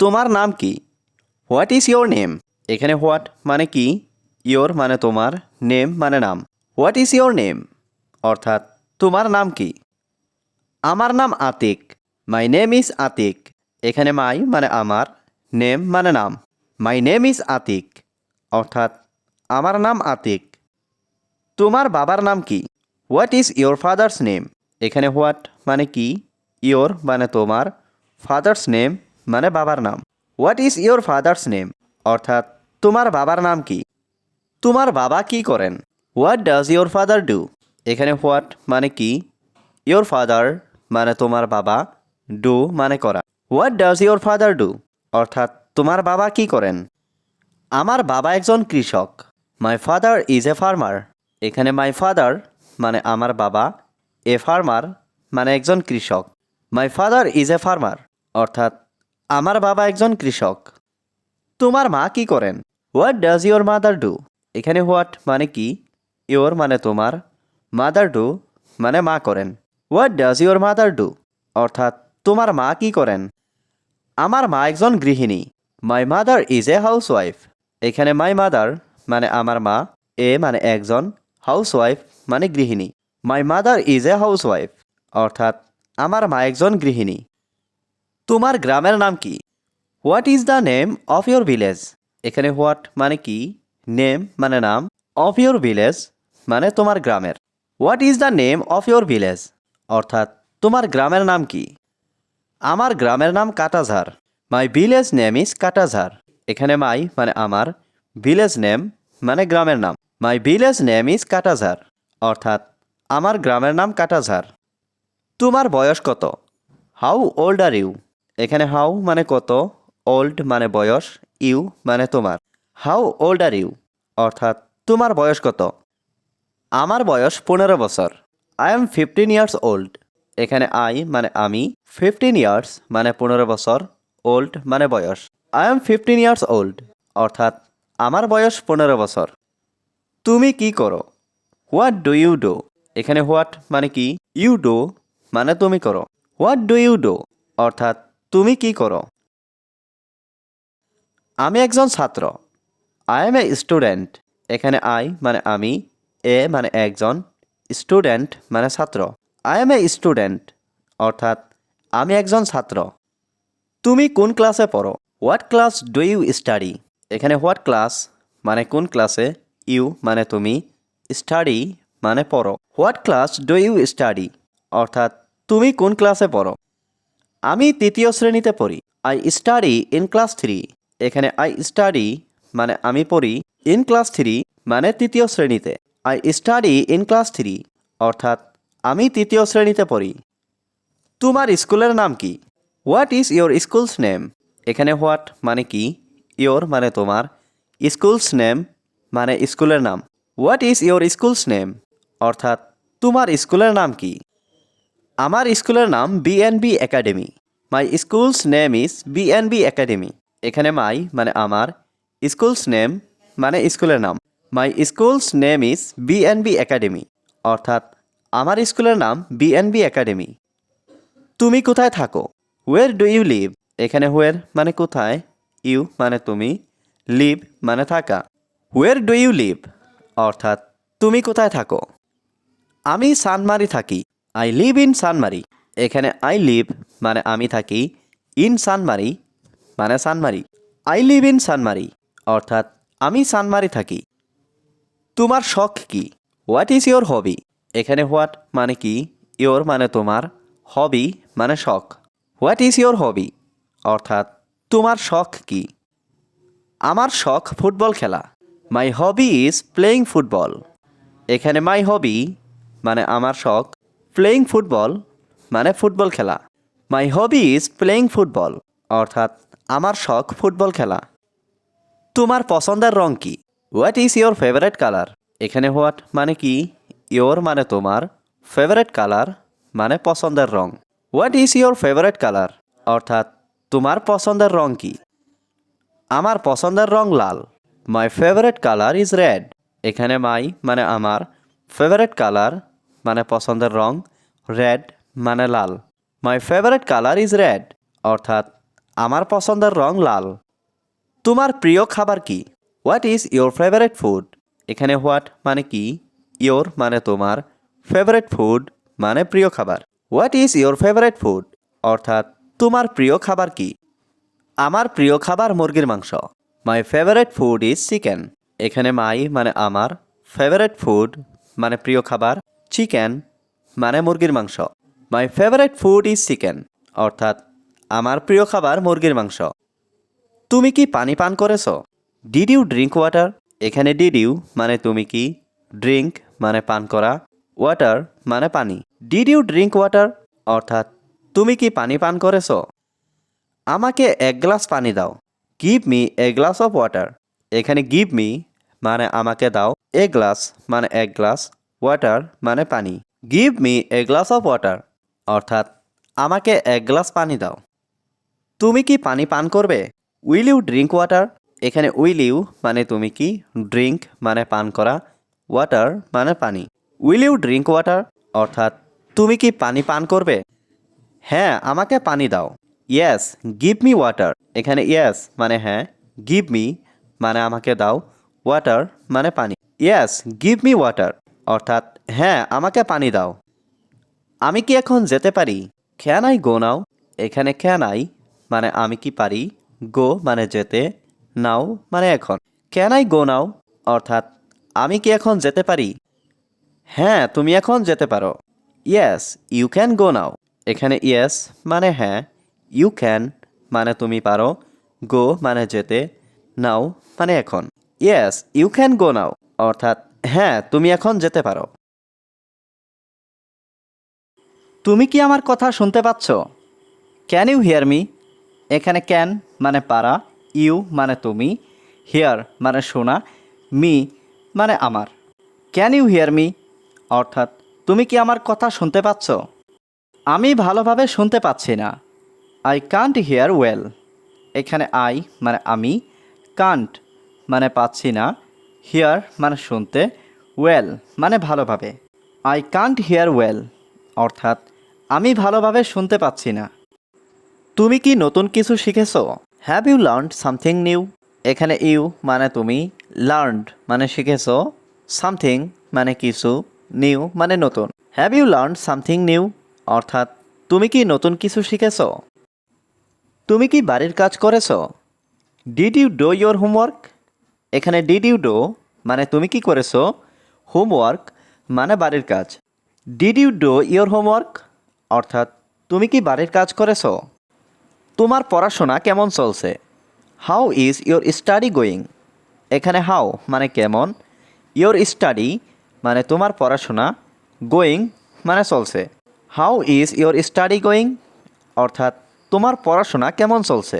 তোমার নাম কি? হোয়াট ইজ ইয়োর নেম এখানে হোয়াট মানে কি? ইয়োর মানে তোমার নেম মানে নাম। হোয়াট ইজ ইয়োর নেম অর্থাৎ, তোমার নাম কি? আমার নাম Atik. My name is Atik. এখানে মাই মানে আমার নেম মানে নাম। My name is Atik. অর্থাৎ, আমার নাম আতিক। তোমার বাবার নাম কি? What is your father's name এখানে হোয়াট মানে কি? ইয়োর মানে তোমার ফাদার্স নেম মানে বাবার নাম। What is your father's name অর্থাৎ, তোমার বাবার নাম কি? তোমার বাবা কি করেন? What does your father do এখানে হোয়াট মানে কি? ইয়োর ফাদার মানে তোমার বাবা ডু মানে করা। What does your father do অর্থাৎ, তোমার বাবা কি করেন? আমার বাবা একজন কৃষক। My father is a farmer এখানে মাই ফাদার মানে আমার বাবা এ ফার্মার মানে একজন কৃষক। My father is a farmer অর্থাৎ আমার বাবা একজন কৃষক। তোমার মা কি করেন? What does your mother do এখানে হোয়াট মানে কি? ইয়োর মানে তোমার। মাদার ডু মানে মা করেন। What does your mother do অর্থাৎ, তোমার মা কি করেন? আমার মা একজন গৃহিণী। My mother is a housewife এখানে মাই মাদার মানে আমার মা, এ মানে একজন হাউস ওয়াইফ মানে গৃহিণী। My mother is a housewife অর্থাৎ, আমার মা একজন গৃহিণী। তোমার গ্রামের নাম কি? What is the name of your village এখানে হোয়াট মানে কি? নেম মানে নাম। অফ ইয়োর ভিলেজ মানে তোমার গ্রামের। What is the name of your village অর্থাৎ, তোমার গ্রামের নাম কি? আমার গ্রামের নাম Katajhar. My village name is Katajhar. এখানে মাই মানে আমার। ভিলেজ নেম মানে গ্রামের নাম। My village name is Katajhar. অর্থাৎ, আমার গ্রামের নাম কাটাঝার। তোমার বয়স কত? হাউ ওল্ড আর ইউ এখানে হাউ মানে কত ওল্ড মানে বয়স ইউ মানে তোমার। হাউ ওল্ড আর ইউ অর্থাৎ তোমার বয়স কত? আমার বয়স পনেরো বছর। I am fifteen years old এখানে আই মানে আমি ফিফটিন ইয়ার্স মানে পনেরো বছর ওল্ড মানে বয়স। I am fifteen years old অর্থাৎ আমার বয়স পনেরো বছর। তুমি কি করো? হোয়াট ডু ইউ ডো এখানে হোয়াট মানে কি? ইউ ডো মানে তুমি করো। হোয়াট ডু ইউ ডো অর্থাৎ তুমি কি করো? আমি একজন ছাত্র। আই এম এ স্টুডেন্ট এখানে আই মানে আমি এ মানে একজন স্টুডেন্ট মানে ছাত্র। আই এম এ স্টুডেন্ট অর্থাৎ আমি একজন ছাত্র। তুমি কোন ক্লাসে পড়ো? What class do you study এখানে হোয়াট ক্লাস মানে কোন ক্লাসে ইউ মানে তুমি স্টাডি মানে পড়ো। What class do you study অর্থাৎ তুমি কোন ক্লাসে পড়ো? আমি তৃতীয় শ্রেণীতে পড়ি। I study in class three এখানে আই স্টাডি মানে আমি পড়ি ইন ক্লাস থ্রি মানে তৃতীয় শ্রেণীতে। I study in class three অর্থাৎ আমি তৃতীয় শ্রেণীতে পড়ি। তোমার স্কুলের নাম কি? What is your school's name এখানে হোয়াট মানে কি? ইয়োর মানে তোমার। স্কুলস নেম মানে স্কুলের নাম। What is your school's name অর্থাৎ তোমার স্কুলের নাম কি? আমার স্কুলের নাম BNB academy my school's name is BNB academy এখানে মাই মানে আমার স্কুলস নেম মানে স্কুলের নাম। My school's name is BNB academy অর্থাৎ আমার স্কুলের নাম বিএনবি একাডেমি তুমি কোথায় থাকো? ওয়ের ডু ইউ লিভ এখানে হোয়ের মানে কোথায়? ইউ মানে তুমি। লিভ মানে থাকা। ওয়ের ডু ইউ লিভ অর্থাৎ তুমি কোথায় থাকো? আমি সানমারি থাকি। আই লিভ ইন সানমারি এখানে আই লিভ মানে আমি থাকি ইন সানমারি মানে Sanmari I live in Sanmari অর্থাৎ আমি সানমারি থাকি। তোমার শখ কি? হোয়াট ইজ ইয়োর হবি এখানে হোয়াট মানে কি? ইয়োর মানে তোমার। হবি মানে শখ। হোয়াট ইজ ইয়োর হবি অর্থাৎ তোমার শখ কি? আমার শখ ফুটবল খেলা। My hobby is playing football এখানে মাই হবি মানে আমার শখ প্লেয়িং ফুটবল মানে ফুটবল খেলা। My hobby is playing football অর্থাৎ আমার শখ ফুটবল খেলা। তোমার পছন্দের রং কি? What is your favourite colour এখানে হোয়াট মানে কি? ইয়োর মানে তোমার ফেভারেট কালার মানে পছন্দের রং। What is your favourite colour অর্থাৎ তোমার পছন্দের রং কি? আমার পছন্দের রং লাল। My favourite colour is red এখানে মাই মানে আমার ফেভারেট কালার মানে পছন্দের রং রেড মানে লাল। My favourite colour is red অর্থাৎ আমার পছন্দের রং লাল। তোমার প্রিয় খাবার কি? What is your favourite food এখানে হোয়াট মানে কি? ইয়োর মানে তোমার। ফেভারেট ফুড মানে প্রিয় খাবার। What is your favourite food অর্থাৎ তোমার প্রিয় খাবার কি? আমার প্রিয় খাবার মুরগির মাংস। My favourite food is chicken এখানে মাই মানে আমার। ফেভারেট ফুড মানে প্রিয় খাবার। চিকেন মানে মুরগির মাংস। My favourite food is chicken অর্থাৎ আমার প্রিয় খাবার মুরগির মাংস। তুমি কি পানি পান করেছ? ডিড ইউ ড্রিঙ্ক ওয়াটার এখানে ডিড ইউ মানে তুমি কি? ড্রিঙ্ক মানে পান করা। ওয়াটার মানে পানি। ডিড ইউ ড্রিঙ্ক ওয়াটার অর্থাৎ তুমি কি পানি পান করেছ? আমাকে এক গ্লাস পানি দাও। Give me a glass of water এখানে গিভ মি মানে আমাকে দাও। এ গ্লাস মানে এক গ্লাস। ওয়াটার মানে পানি। Give me a glass of water অর্থাৎ, আমাকে এক গ্লাস পানি দাও। তুমি কি পানি পান করবে? উইল ইউ ড্রিঙ্ক ওয়াটার এখানে উইল ইউ মানে তুমি কি? ড্রিঙ্ক মানে পান করা। ওয়াটার মানে পানি। উইল ইউ ড্রিঙ্ক ওয়াটার অর্থাৎ, তুমি কি পানি পান করবে? হ্যাঁ আমাকে পানি দাও। ইয়েস গিভ মি ওয়াটার এখানে ইয়েস মানে হ্যাঁ গিভ মি মানে আমাকে দাও। ওয়াটার মানে পানি। ইয়েস গিভ মি ওয়াটার অর্থাৎ হ্যাঁ আমাকে পানি দাও। আমি কি এখন যেতে পারি? Can I go now. এখানে ক্যান আই মানে আমি কি পারি? গো মানে যেতে, নাও মানে এখন। ক্যান আই গো নাও, অর্থাৎ, আমি কি এখন যেতে পারি? হ্যাঁ তুমি এখন যেতে পারো। Yes you can go now এখানে ইয়েস মানে হ্যাঁ ইউ ক্যান মানে তুমি পারো। গো মানে যেতে, নাও মানে এখন। Yes you can go now অর্থাৎ হ্যাঁ তুমি এখন যেতে পারো। তুমি কি আমার কথা শুনতে পাচ্ছ? ক্যান ইউ হিয়ার মি এখানে ক্যান মানে পারা ইউ মানে তুমি হিয়ার মানে শোনা মি মানে আমার। ক্যান ইউ হিয়ার মি অর্থাৎ, তুমি কি আমার কথা শুনতে পাচ্ছ? আমি ভালোভাবে শুনতে পাচ্ছি না। আই কান্ট হিয়ার ওয়েল এখানে আই মানে আমি কান্ট মানে পাচ্ছি না। হিয়ার মানে শুনতে ওয়েল মানে ভালোভাবে। আই কান্ট হিয়ার ওয়েল অর্থাৎ আমি ভালোভাবে শুনতে পাচ্ছি না। তুমি কি নতুন কিছু শিখেছো? Have you learned something new এখানে ইউ মানে তুমি লার্নড মানে শিখেছো সামথিং মানে কিছু নিউ মানে নতুন। Have you learn something new অর্থাৎ তুমি কি নতুন কিছু শিখেছো? তুমি কি বাড়ির কাজ করেছ? Did you do your homework এখানে ডিড ইউ ডো মানে তুমি কি করেছ? হোমওয়ার্ক মানে বাড়ির কাজ। Did you do your homework অর্থাৎ তুমি কি বাড়ির কাজ করেছ? তোমার পড়াশোনা কেমন চলছে? How is your study going এখানে হাউ মানে কেমন? ইয়োর স্টাডি মানে তোমার পড়াশোনা গোয়িং মানে চলছে। How is your study going অর্থাৎ তোমার পড়াশোনা কেমন চলছে?